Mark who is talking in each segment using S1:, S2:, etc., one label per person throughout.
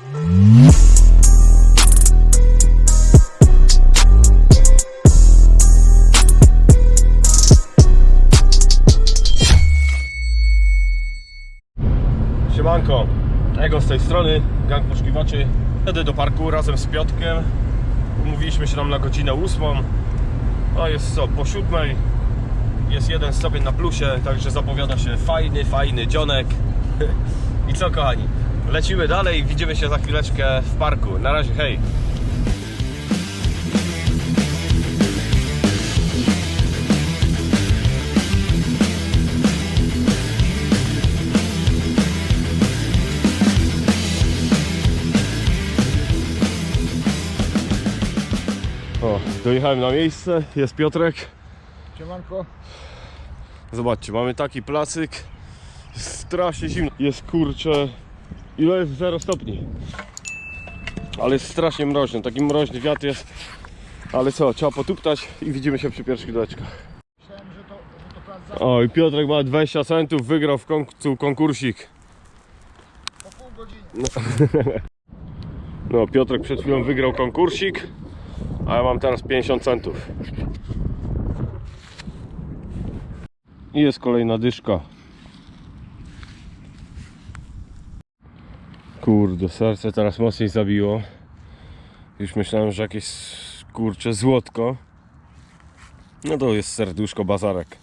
S1: Siemanko, Ego z tej strony, gang poszukiwaczy. Jadę do parku razem z Piotkiem. Umówiliśmy się tam na godzinę ósmą. A jest co, po siódmej. Jest jeden stopień na plusie, także zapowiada się fajny, fajny dzionek. I co kochani, lecimy dalej, widzimy się za chwileczkę w parku. Na razie, hej! O, dojechałem na miejsce, jest Piotrek.
S2: Siemanko.
S1: Zobaczcie, mamy taki placyk. Strasznie zimno. Jest kurczę. Ile jest 0 stopni? Ale jest strasznie mroźno. Taki mroźny wiatr jest. Ale co, trzeba potuptać i widzimy się przy pierwszych doczkach.
S2: Myślałem, że to, że to plac za
S1: O, i Piotrek ma 20 centów, wygrał w końcu konkursik.
S2: po pół godziny.
S1: No, Piotrek przed chwilą wygrał konkursik, a ja mam teraz 50 centów. I jest kolejna dyszka. Kurde, serce teraz mocniej zabiło. Już myślałem, że jakieś kurcze złotko. No to jest serduszko bazarek.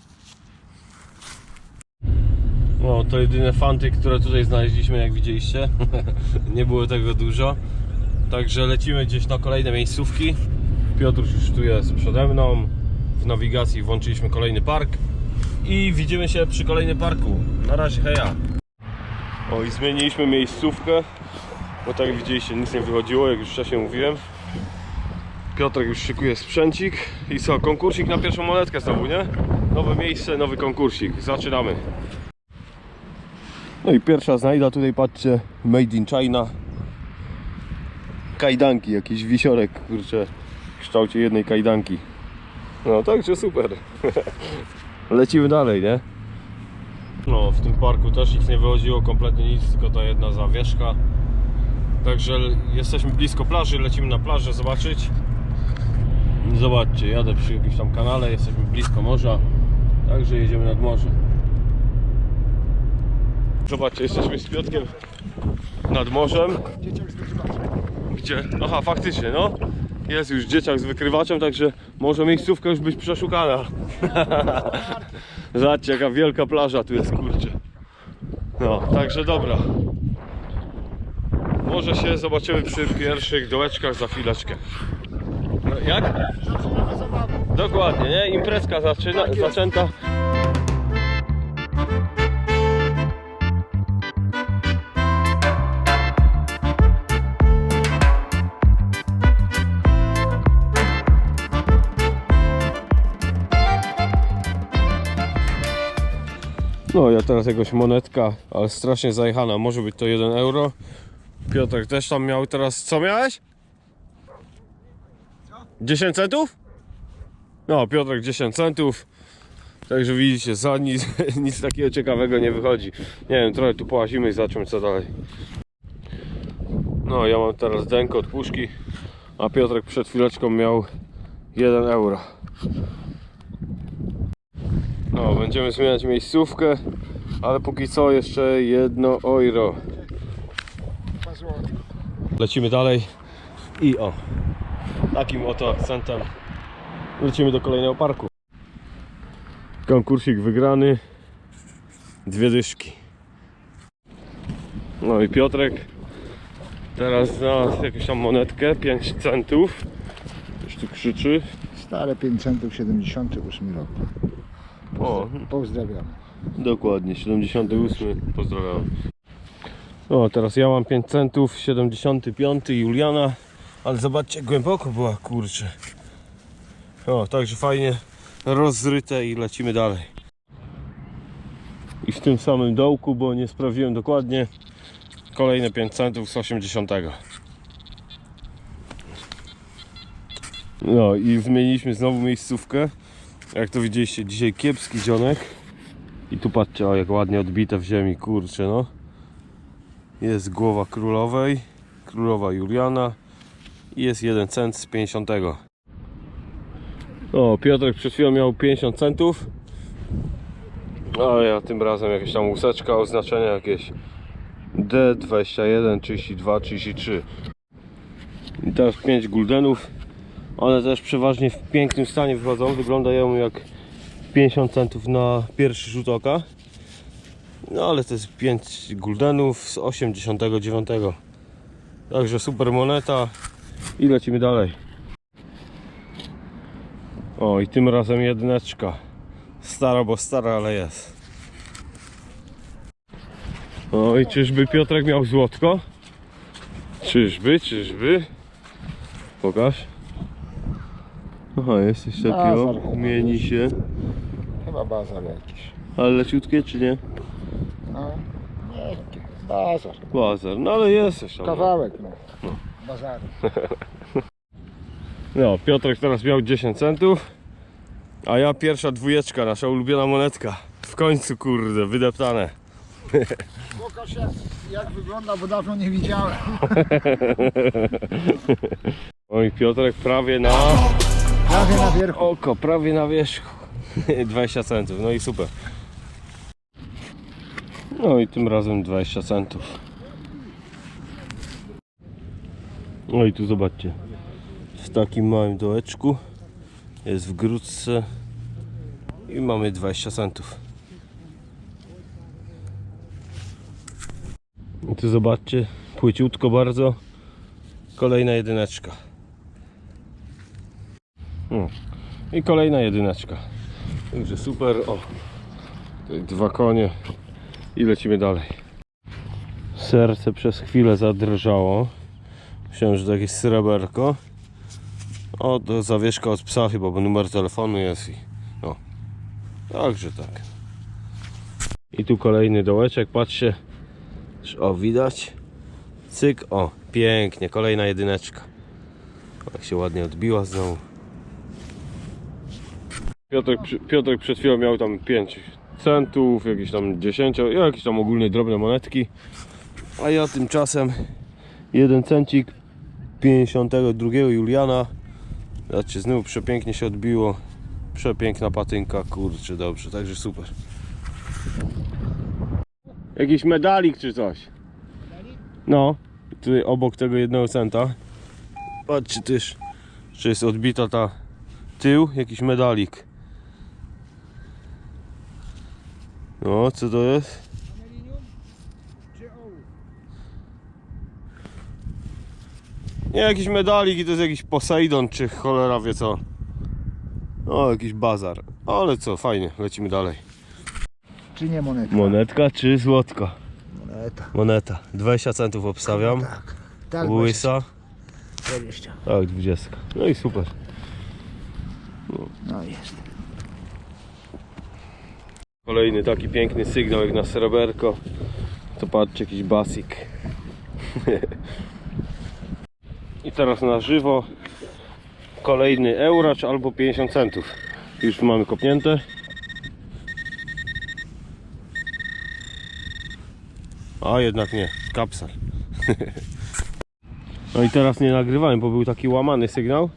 S1: No to jedyne fanty, które tutaj znaleźliśmy, jak widzieliście. Nie było tego dużo. Także lecimy gdzieś na kolejne miejscówki. Piotruś już tu jest przede mną. W nawigacji włączyliśmy kolejny park. I widzimy się przy kolejnym parku. Na razie, heja. O i zmieniliśmy miejscówkę. Bo tak jak widzieliście, nic nie wychodziło, jak już wcześniej mówiłem. Piotrek już szykuje sprzęcik. I co, konkursik na pierwszą monetkę znowu, nie? Nowe miejsce, nowy konkursik. Zaczynamy. No i pierwsza znajda tutaj, patrzcie, made in China. Kajdanki, jakiś wisiorek, kurczę, w kształcie jednej kajdanki. No, także super. Lecimy dalej, nie? No, w tym parku też nic nie wychodziło, kompletnie nic, tylko ta jedna zawieszka. Także jesteśmy blisko plaży, lecimy na plażę zobaczyć. Zobaczcie, jadę przy jakimś tam kanale, jesteśmy blisko morza, także jedziemy nad morze. Zobaczcie, jesteśmy z Piotkiem nad morzem.
S2: Dzieciak z wykrywaczem.
S1: Gdzie? Aha, faktycznie, no. Jest już dzieciak z wykrywaczem, także może miejscówka już być przeszukana. Zobaczcie, jaka wielka plaża tu jest, kurczę. No, także dobra. Może się zobaczymy przy pierwszych dołeczkach za chwileczkę. No, jak? Dokładnie, nie? Imprezka zaczyna,
S2: Tak
S1: zaczęta. No, ja teraz jakoś monetka, ale strasznie zajechana. Może być to 1 euro. Piotrek też tam miał teraz. Co miałeś? 10 centów? No, Piotrek 10 centów. Także widzicie, za nic, nic takiego ciekawego nie wychodzi. Nie wiem, trochę tu połazimy i zobaczymy co dalej. No, ja mam teraz denko od puszki, a Piotrek przed chwileczką miał 1 euro. No, będziemy zmieniać miejscówkę, ale póki co jeszcze jedno
S2: złote.
S1: Lecimy dalej i o, takim oto akcentem lecimy do kolejnego parku. Konkursik wygrany, dwie dyszki. No i Piotrek teraz znalazł jakąś tam monetkę, 5 centów. Już tu krzyczy.
S2: Stare 5 centów, 78 rok.
S1: O,
S2: Pozdrawiam.
S1: Dokładnie, 78. Pozdrawiam. O, teraz ja mam 5 centów, 75 Juliana. Ale zobaczcie, jak głęboko była, kurczę. O, także fajnie rozryte i lecimy dalej. I w tym samym dołku, bo nie sprawdziłem dokładnie, kolejne 5 centów z 80. No i zmieniliśmy znowu miejscówkę. Jak to widzieliście, dzisiaj kiepski dzionek. I tu patrzcie, o jak ładnie odbite w ziemi, kurczę no. Jest głowa królowej. Królowa Juliana i jest 1 cent z 50. O, Piotrek przed chwilą miał 50 centów. A ja tym razem jakaś tam łuseczka, oznaczenia jakieś D21, 32, 33. I teraz 5 guldenów. One też przeważnie w pięknym stanie wychodzą. Wyglądają jak 50 centów na pierwszy rzut oka. No ale to jest 5 guldenów z 89. Także super moneta. I lecimy dalej. O i tym razem jedyneczka. Stara, bo stara, ale jest. O i czyżby Piotrek miał złotko? Czyżby, czyżby? Pokaż. Aha, jest coś takiego.
S2: Bazar.
S1: Mieni się.
S2: Chyba bazar jakiś.
S1: Ale leciutkie czy nie?
S2: No, nie, bazar.
S1: Bazar. No ale jest coś tam.
S2: Kawałek, no. Bazaru.
S1: No, Piotrek teraz miał 10 centów. A ja pierwsza dwójeczka, nasza ulubiona monetka. W końcu, kurde, wydeptane.
S2: Pokaż jak, jak wygląda, bo dawno nie widziałem.
S1: Oj, Piotrek prawie na
S2: Prawie na wierchu.
S1: oko, prawie na wierzchu. 20 centów, no i super. No i tym razem 20 centów. No i tu zobaczcie. W takim małym dołeczku jest w grudce i mamy 20 centów. I tu zobaczcie, płyciutko bardzo. Kolejna jedyneczka. No. I kolejna jedyneczka. Także super. O, dwa konie i lecimy dalej. Serce przez chwilę zadrżało. Myślałem, że to jakieś sreberko. O, to zawieszka od psa chyba, bo numer telefonu jest i no. Także tak. I tu kolejny dołeczek, patrzcie. O, widać? Cyk, o, pięknie, kolejna jedyneczka. Jak się ładnie odbiła znowu. Piotrek, Piotrek przed chwilą miał tam 5 centów, jakieś tam 10, jakieś tam ogólnie drobne monetki. A ja tymczasem 1 cencik 52 Juliana. Zobaczcie, znów przepięknie się odbiło. Przepiękna patynka, kurczę, dobrze, także super. Jakiś medalik czy coś? No, tutaj obok tego jednego centa. Patrzcie też, że jest odbita ta tył, jakiś medalik. No, co to jest? Nie, jakiś medalik i to jest jakiś Poseidon, czy cholera wie co. O, jakiś bazar. Ale co, fajnie, lecimy dalej.
S2: Czy nie monetka?
S1: Monetka czy złotko?
S2: Moneta.
S1: Moneta. 20 centów obstawiam.
S2: Tak. Tak,
S1: Łysa.
S2: 20.
S1: Tak, 20. No i super.
S2: No jest.
S1: Kolejny taki piękny sygnał jak na sreberko. To patrzcie, jakiś basik. I teraz na żywo kolejny euracz albo 50 centów. Już mamy kopnięte. A jednak nie, kapsel. No i teraz nie nagrywałem, bo był taki łamany sygnał.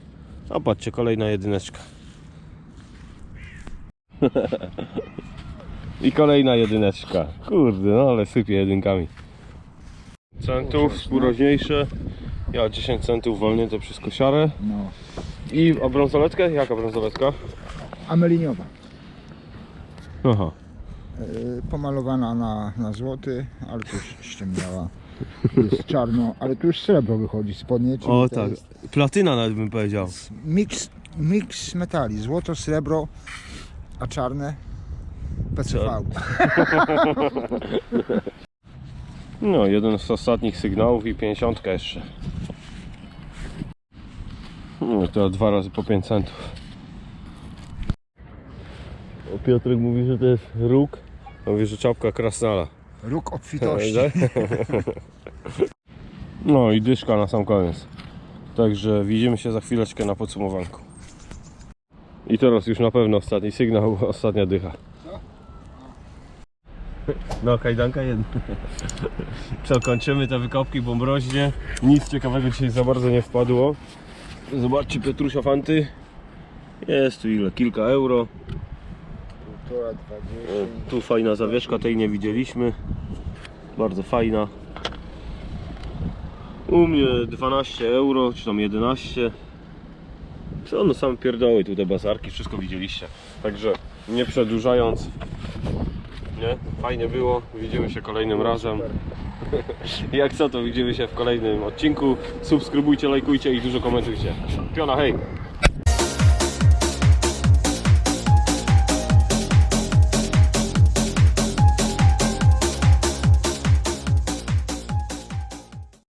S1: A patrzcie, kolejna jedyneczka. I kolejna jedyneczka. Kurde, no ale sypie jedynkami. Centów, spóroźniejsze. Ja 10 centów wolnięte przez kosiarę.
S2: No.
S1: I a brązoletkę? Jaka brązoletka?
S2: Ameliniowa.
S1: Aha.
S2: Yy, pomalowana na, na złoty, ale już ściemniała. Jest czarno, ale tu już srebro wychodzi spodnie. czyli
S1: O
S2: to
S1: tak.
S2: jest
S1: Platyna nawet bym powiedział.
S2: Miks, miks metali. Złoto, srebro, a czarne PCV.
S1: No, jeden z ostatnich sygnałów i 50 jeszcze. No to dwa razy po 5 centów. O, Piotrek mówi, że to jest róg. Mówi, że czapka krasnala.
S2: Róg obfitości.
S1: No i dyszka na sam koniec. Także widzimy się za chwileczkę na podsumowanku. I teraz już na pewno ostatni sygnał, ostatnia dycha. No, kajdanka jedna. Co, kończymy te wykopki, bo mroźnie. Nic ciekawego dzisiaj za bardzo nie wpadło. Zobaczcie, Piotrusia Fanty. Jest tu ile? Kilka euro.
S2: Dwadzieścia.
S1: tu fajna zawieszka, tej nie widzieliśmy. Bardzo fajna. U mnie 12 euro, czy tam 11. Co no same pierdoły, tu te bazarki, wszystko widzieliście. Także nie przedłużając. Nie? Fajnie było. Widzimy się kolejnym razem. Jak co to widzimy się w kolejnym odcinku. Subskrybujcie, lajkujcie i dużo komentujcie. Piona, hej!